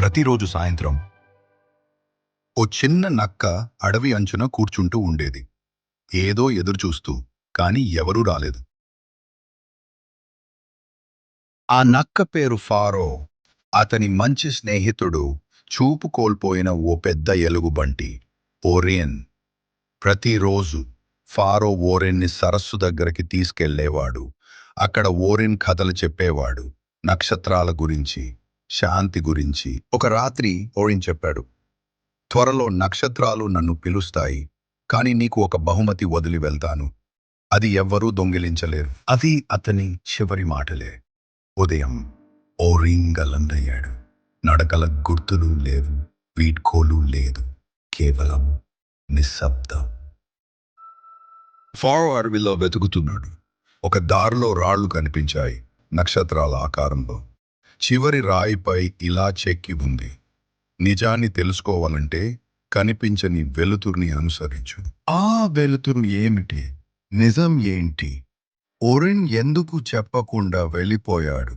ప్రతిరోజు సాయంత్రం ఓ చిన్న నక్క అడవి అంచున కూర్చుంటూ ఉండేది. ఏదో ఎదురుచూస్తూ కాని ఎవరూ రాలేదు. ఆ నక్క పేరు ఫారో. అతని మంచి స్నేహితుడు చూపు కోల్పోయిన ఓ పెద్ద ఎలుగుబంటి ఓరియన్. ప్రతిరోజు ఫారో ఓరెన్ని సరస్సు దగ్గరికి తీసుకెళ్ళేవాడు అక్కడ ఓరెన్ కథలు చెప్పేవాడు నక్షత్రాల గురించి. శాంతి గురించి ఒక రాత్రి ఓరిన్ చెప్పాడు. త్వరలో నక్షత్రాలు నన్ను పిలుస్తాయి కాని నీకు ఒక బహుమతి వదిలి వెళ్తాను. అది ఎవ్వరూ దొంగిలించలేరు. అది అతని చివరి మాటలే. ఉదయం ఓరింగలందయ్యాడు నడకల గుర్తులు లేవు వీడ్కోలు లేదు కేవలం నిశ్శబ్దం. ఫారో అడవిలో వెతుకుతున్నాడు. ఒక దారిలో రాళ్ళు కనిపించాయి. నక్షత్రాల ఆకారంలో చివరి రాయిపై ఇలా చెక్కి ఉంది. నిజాన్ని తెలుసుకోవాలంటే కనిపించని వెలుతుర్ని అనుసరించు. ఆ వెలుతురు ఏమిటి? నిజం ఏంటి? ఒరిన్ ఎందుకు చెప్పకుండా వెళ్ళిపోయాడు?